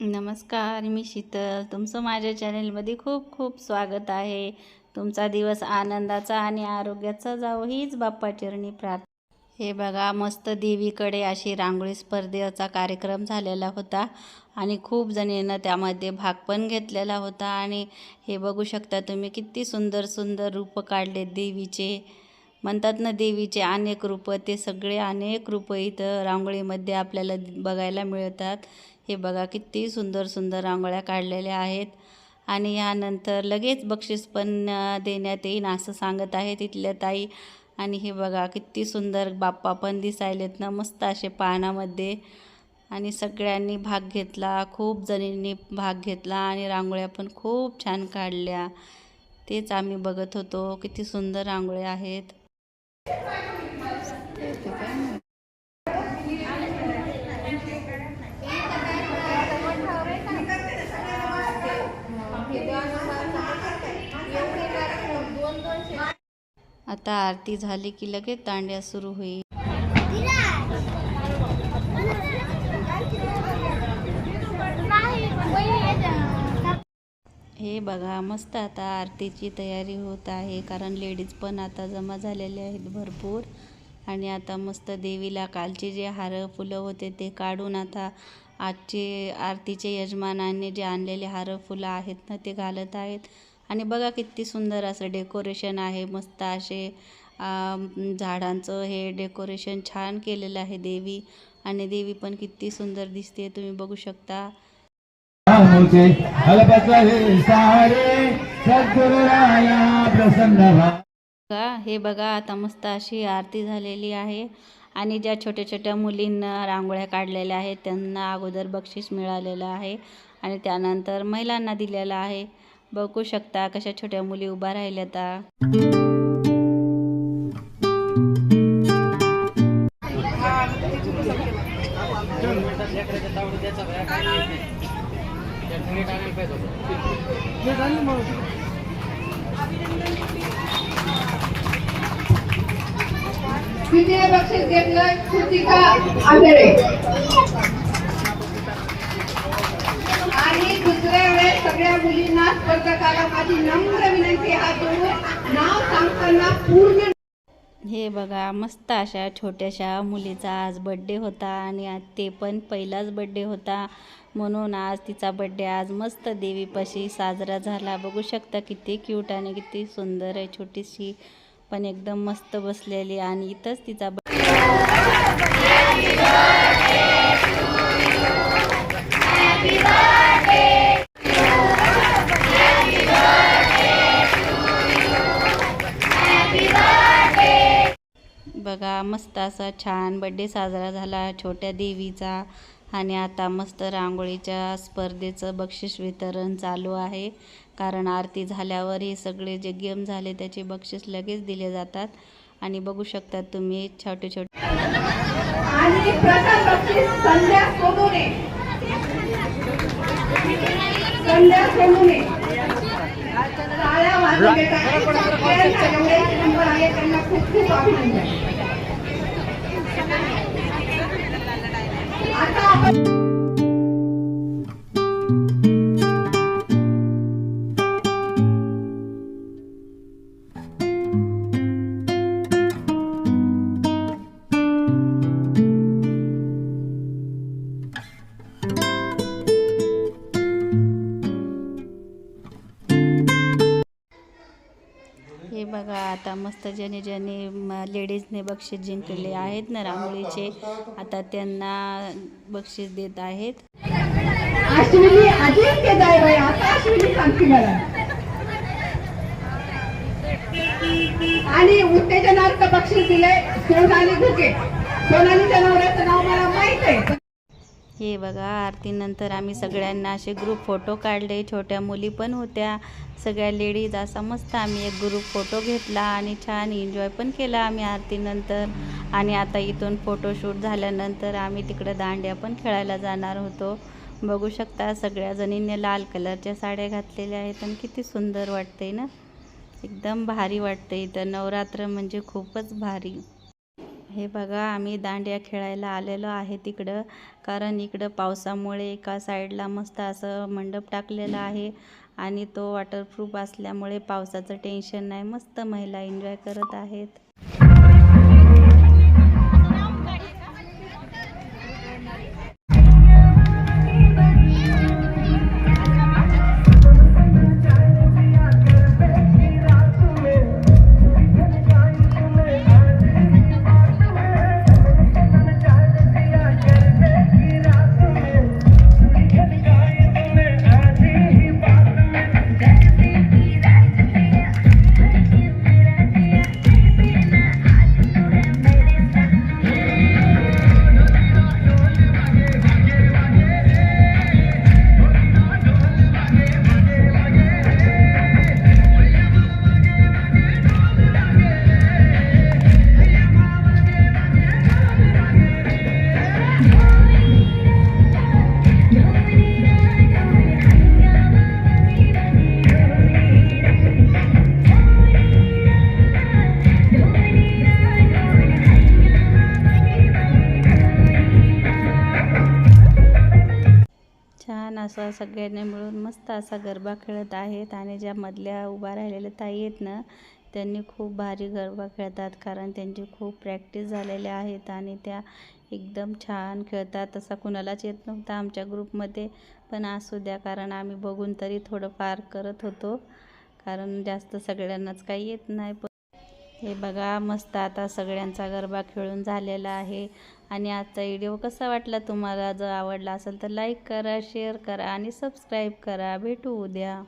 नमस्कार मी शीतल. तुमचं माझ्या चॅनेलमध्ये खूप खूप स्वागत आहे. तुमचा दिवस आनंदाचा आणि आरोग्याचा जावो हीच बाप्पा चरणी प्रार्थना हे बघा मस्त देवीकडे अशी रांगोळी स्पर्धेचा कार्यक्रम झालेला होता आणि खूप जणींना त्यामध्ये भाग पण घेतलेला होता. आणि हे बघू शकता तुम्ही किती सुंदर सुंदर रूप काढले देवीचे. म्हणतात ना देवीचे अनेक रूपं ते सगळे अनेक रूपं इथं रांगोळीमध्ये आपल्याला बघायला मिळतात. हे बघा किती सुंदर सुंदर रांगोळ्या काढलेल्या आहेत. आणि यानंतर लगेच बक्षीस पण देण्यात येईन असं सांगत आहे तिथल्या ताई. आणि हे बघा किती सुंदर बाप्पा पण दिसायलेत ना मस्त असे पानामध्ये. आणि सगळ्यांनी भाग घेतला खूप जणींनी भाग घेतला आणि रांगोळ्या पण खूप छान काढल्या. तेच आम्ही बघत होतो. किती सुंदर रांगोळ्या आहेत. आता आरती झाली की लगेच तांड्या सुरू होईल. हे बघा मस्त आता आरतीची तयारी होत आहे कारण लेडीज पण आता जमा झालेले आहेत भरपूर. आणि आता मस्त देवीला कालचे जे हार फुलं होते ते काढून आता आजचे आरतीचे यजमानांनी जे आणलेले हार फुलं आहेत ना ते घालत आहेत. आणि बघा किती सुंदर असं डेकोरेशन आहे. मस्त असे झाडांचं हे डेकोरेशन छान केलेलं आहे देवी. आणि देवी पण किती सुंदर दिसते तुम्ही बघू शकता. मुझे अलबत हे सारे सद्गुरुराया प्रसन्न भा हे बघा आता मस्त अशी आरती झालेली आहे. आणि ज्या छोट्या छोट्या मुलींना रांगोळ्या काढलेल्या आहेत त्यांना अगोदर बक्षीस मिळालेलं आहे. आणि त्यानंतर महिलांना दिलेलं आहे. बघू शकता कशा छोट्या मुली उभा राहिल्या द्वितीय बक्षीस घेतलं कृतिका आंधळे आणि दुसऱ्या वेळेस सगळ्या मुलींना स्पर्धकाला माझी नम्र विनंती हात जोडून नाव सांगताना पूर्ण हे बघा मस्त अशा छोट्याशा मुलीचा आज बड्डे होता आणि ते पण पहिलाच बड्डे होता. म्हणून आज तिचा बड्डे आज मस्त देवीपाशी साजरा झाला. बघू शकता किती क्यूट आणि किती सुंदर आहे. छोटीशी पण एकदम मस्त बसलेली आणि इथंच तिचा बघा मस्त असा छान बड्डे साजरा झाला. छोट्या देवीचा. आणि आता मस्त रांगोळीच्या स्पर्धेचं बक्षीस वितरण चालू आहे. कारण आरती झाल्यावर हे सगळे जे गेम झाले त्याचे बक्षीस लगेच दिले जातात. आणि बघू शकता तुम्ही छोटे छोटे खूप खूप 来사 합. आता मस्त ज्याने ज्याने लेडीजने बक्षीस जिंकलेले आहेत ना रांगोळीचे आता त्यांना बक्षीस देत आहेत. आणि उत्तेजनार्थ बक्षीस दिले सोनाली घुके सोनाली जनावराचं नाव मला माहीत आहे. हे बघा आरतीनंतर आम्ही सगळ्यांना असे ग्रुप फोटो काढले. छोट्या मुली पण होत्या. सगळ्या लेडीज असा मस्त आम्ही एक ग्रुप फोटो घेतला आणि छान एन्जॉय पण केला आम्ही आरतीनंतर. आणि आता इथून फोटोशूट झाल्यानंतर आम्ही तिकडं दांड्या पण खेळायला जाणार होतो. बघू शकता सगळ्या जणींनी लाल कलरच्या साड्या घातलेल्या आहेत आणि किती सुंदर वाटतंय ना? एकदम भारी वाटतं इथं. नवरात्र म्हणजे खूपच भारी. हे बघा आम्ही दांडिया खेळायला आलेलो आहे तिकडं. कारण इकडं पावसामुळे एका साईडला मस्त असं मंडप टाकलेला आहे आणि तो वॉटरप्रूफ असल्यामुळे पावसाचं टेन्शन नाही. मस्त महिला एन्जॉय करत आहेत. असं सगळ्यांनी मिळून मस्त असा गरबा खेळत आहेत आणि ज्या मधल्या उभा राहिलेल्या ताई आहेत ना त्यांनी खूप भारी गरबा खेळतात कारण त्यांची खूप प्रॅक्टिस झालेल्या आहेत आणि त्या एकदम छान खेळतात. तसा कुणालाच येत नव्हता आमच्या ग्रुपमध्ये पण असू द्या कारण आम्ही बघून तरी थोडंफार करत होतो. कारण जास्त सगळ्यांनाच काही येत नाही. पण हे बघा मस्त आता सगळ्यांचा गरबा खेळून झालेला आहे. आणि आजचा व्हिडिओ कसा वाटला तुम्हाला? जर आवडला असेल तर लाईक करा शेअर करा आणि सबस्क्राईब करा. भेटू उद्या.